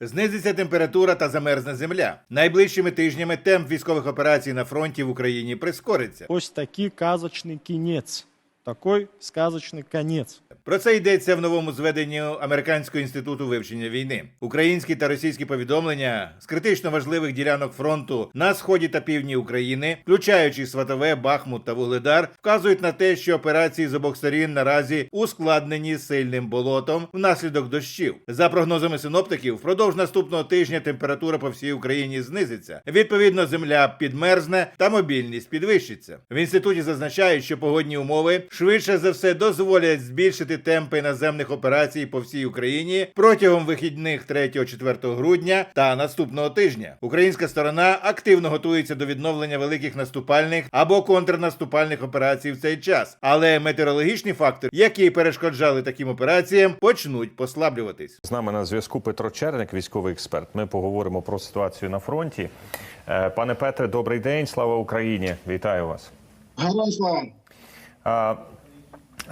Знизиться температура та замерзне земля. Найближчими тижнями темп військових операцій на фронті в Україні прискориться. Ось такий казочний кінець. Такий сказочний конець. Про це йдеться в новому зведенні Американського інституту вивчення війни. Українські та російські повідомлення з критично важливих ділянок фронту на сході та півдні України, включаючи Сватове, Бахмут та Вугледар, вказують на те, що операції з обох сторін наразі ускладнені сильним болотом внаслідок дощів. За прогнозами синоптиків, впродовж наступного тижня температура по всій Україні знизиться. Відповідно, земля підмерзне та мобільність підвищиться. В інституті зазначають, що погодні умови швидше за все дозволять збільшити темпи наземних операцій по всій Україні протягом вихідних 3-4 грудня та наступного тижня. Українська сторона активно готується до відновлення великих наступальних або контрнаступальних операцій в цей час, але метеорологічні фактори, які перешкоджали таким операціям, почнуть послаблюватись. З нами на зв'язку Петро Черник, військовий експерт. Ми поговоримо про ситуацію на фронті. Е, Пане Петре, добрий день. Слава Україні! Вітаю вас. Героям слава.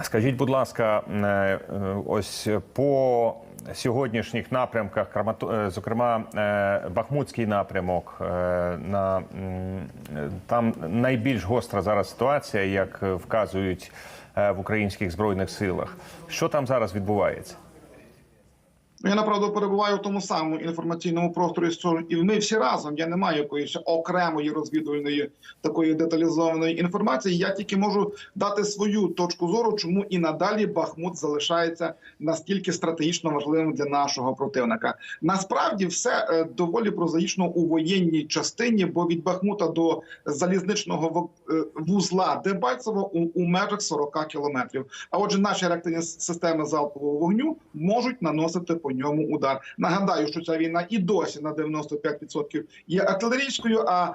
Скажіть, будь ласка, е, е, ось по сьогоднішніх напрямках, е, зокрема, Бахмутський напрямок, на там найбільш гостра зараз ситуація, як вказують в українських збройних силах. Що там зараз відбувається? Ну, Я направду перебуваю в тому самому інформаційному просторі, що і ми всі разом. Я не маю якоїсь окремої розвідувальної такої деталізованої інформації. Я тільки можу дати свою точку зору, чому і надалі Бахмут залишається настільки стратегічно важливим для нашого противника. Насправді все е, доволі прозаїчно у воєнній частині, бо від Бахмута до залізничного е, вузла Дебальцево у, у межах 40 кілометрів. А отже, наші реактивні системи залпового вогню можуть наносити по ньому удар. Нагадаю, що ця війна і досі на 95% є артилерійською, а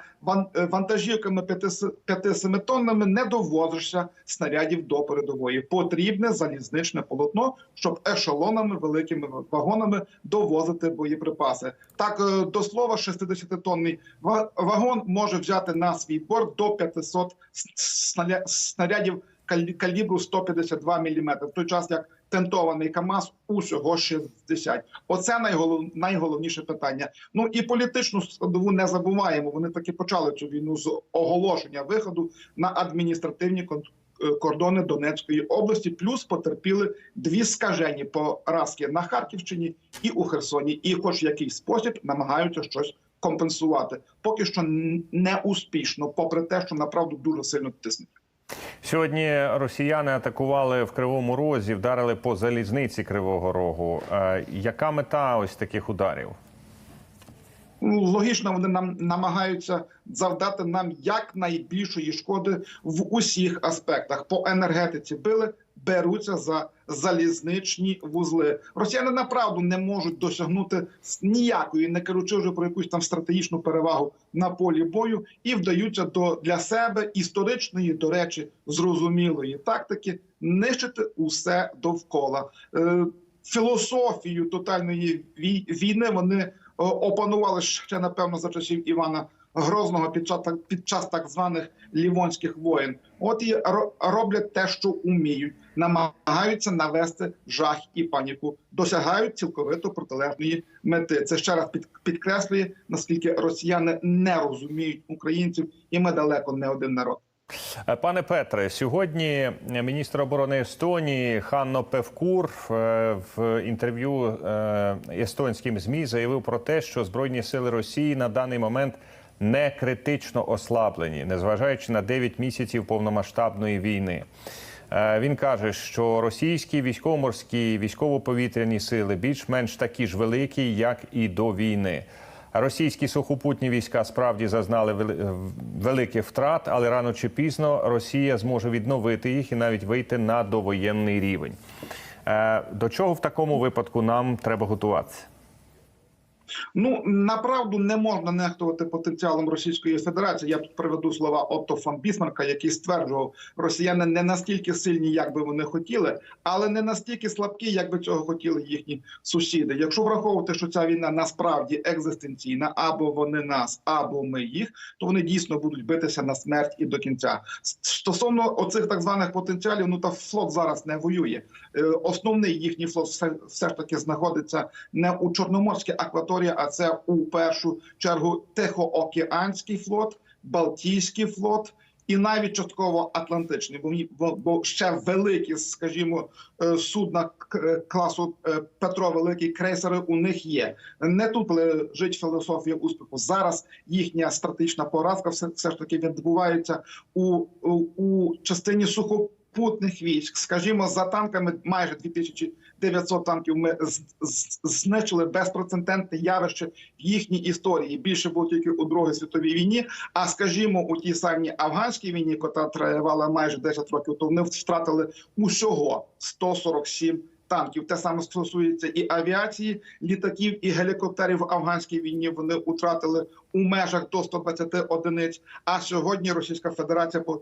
е, вантажівками 5-7 тоннами не довозишся снарядів до передової. Потрібне залізничне полотно, щоб ешелонами, великими вагонами довозити боєприпаси. Так, е, до слова, 60-тонний ва- вагон може взяти на свій борт до 500 с- снаря- снарядів калі- калібру 152 мм, в той час як тентований КАМАЗ усього 60. Оце найголов... найголовніше питання. Ну і політичну складову не забуваємо. Вони таки почали цю війну з оголошення виходу на адміністративні е, кордони Донецької області, плюс потерпіли дві скажені поразки на Харківщині і у Херсоні, і хоч в якийсь спосіб намагаються щось компенсувати. Поки що не успішно, попри те, що направду дуже сильно тиснуть. Сьогодні росіяни атакували в Кривому Розі, вдарили по залізниці Кривого Рогу. Е, Яка мета ось таких ударів? Ну, логічно, вони нам намагаються завдати нам якнайбільшої шкоди в усіх аспектах. По енергетиці били, беруться за залізничні вузли. Росіяни направду не можуть досягнути ніякої, не кажучи вже про якусь там стратегічну перевагу на полі бою, і вдаються до для себе історичної, до речі, зрозумілої тактики нищити усе довкола. Е, філософію тотальної вій- війни вони опанували ще напевно за часів Івана Грозного під час під час так званих лівонських воєн. От і ро- роблять те, що уміють, намагаються навести жах і паніку, досягають цілковито протилежної мети. Це ще раз під, підкреслює наскільки росіяни не розуміють українців, і ми далеко не один народ. Е, Пане Петре, сьогодні міністр оборони Естонії Ханно Певкур е, в інтерв'ю е, естонським змі заявив про те, що збройні сили Росії на даний момент не критично ослаблені, незважаючи на 9 місяців повномасштабної війни. Він каже, що російські військово-морські військово-повітряні сили більш-менш такі ж великі, як і до війни. Російські сухопутні війська справді зазнали вели- великих втрат, але рано чи пізно Росія зможе відновити їх і навіть вийти на довоєнний рівень. Е, До чого в такому випадку нам треба готуватися? Ну направду не можна нехтувати потенціалом Російської Федерації. Я тут приведу слова Отто фон Бісмарка, який стверджував, росіяни не настільки сильні, як би вони хотіли, але не настільки слабкі, як би цього хотіли їхні сусіди. Якщо враховувати, що ця війна насправді екзистенційна, або вони нас, або ми їх, то вони дійсно будуть битися на смерть і до кінця. Стосовно оцих так званих потенціалів, ну та флот зараз не воює. Е, Основний їхній флот все, все ж таки знаходиться не у Чорноморській акваторії, а це у першу чергу Тихоокеанський флот, Балтійський флот. І навіть частково Атлантичний, бо, бо, ще великі, скажімо, е, судна класу е, Петро Великий крейсери у них є. Не тут лежить філософія успіху. Зараз їхня стратегічна поразка все, все ж таки відбувається у, у, у частині сухопутних військ. Скажімо, за танками майже 2900 танків ми знищили безпрецедентне явище в їхній історії. Більше було тільки у Другій світовій війні. А скажімо, у тій самій афганській війні, яка тривала майже 10 років, то вони втратили усього 147 танків. Те саме стосується і авіації, літаків і гелікоптерів в афганській війні. Вони втратили у межах до 120 одиниць. А сьогодні Російська Федерація е,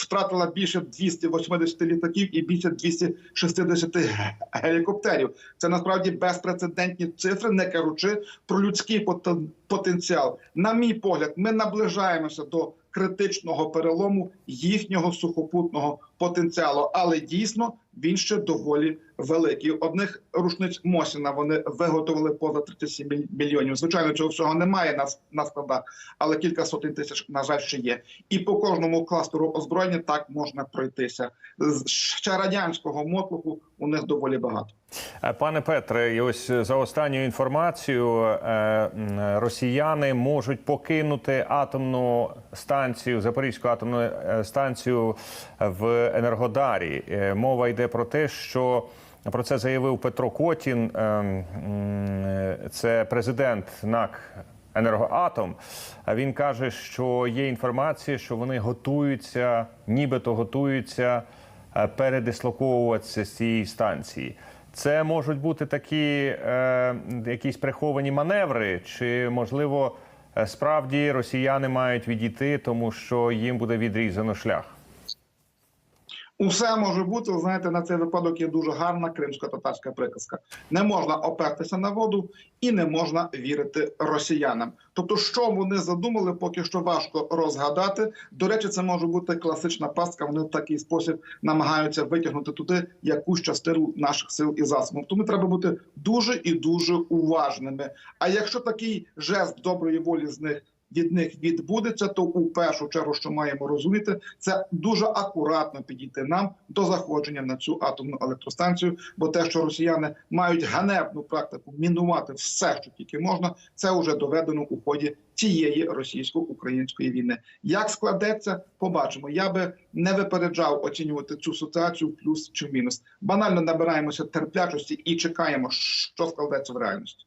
втратила більше 280 літаків і більше 260 ге- гелікоптерів. Це насправді безпрецедентні цифри, не кажучи про людський потен- потенціал. На мій погляд, ми наближаємося до критичного перелому їхнього сухопутного потенціалу, але дійсно він ще доволі великий. Одних рушниць Мосіна вони виготовили поза 37 міль- мільйонів. Звичайно, цього всього немає на, на складах, але кілька сотень тисяч, на жаль, ще є. І по кожному кластеру озброєння так можна пройтися. З ще радянського мотлуху у них доволі багато. Е, Пане Петре, і ось за останньою інформацією, е, росіяни можуть покинути атомну станцію, Запорізьку атомну е, станцію в Енергодарі. Мова йде про те, що про це заявив Петро Котін, е, це президент НАК Енергоатом. Він каже, що є інформація, що вони готуються, нібито готуються е, передислоковуватися з цієї станції. Це можуть бути такі е, якісь приховані маневри, чи можливо е, справді росіяни мають відійти, тому що їм буде відрізано шлях. Усе може бути. Ви знаєте, на цей випадок є дуже гарна кримсько-татарська приказка. Не можна опертися на воду і не можна вірити росіянам. Тобто, що вони задумали, поки що важко розгадати. До речі, це може бути класична пастка. Вони в такий спосіб намагаються витягнути туди якусь частину наших сил і засобів. Тому треба бути дуже і дуже уважними. А якщо такий жест доброї волі з них від них відбудеться, то у першу чергу, що маємо розуміти, це дуже акуратно підійти нам до заходження на цю атомну електростанцію. Бо те, що росіяни мають ганебну практику мінувати все, що тільки можна, це вже доведено у ході цієї російсько-української війни. Як складеться, побачимо. Я би не випереджав оцінювати цю ситуацію плюс чи в мінус. Банально набираємося терплячості і чекаємо, що складеться в реальності.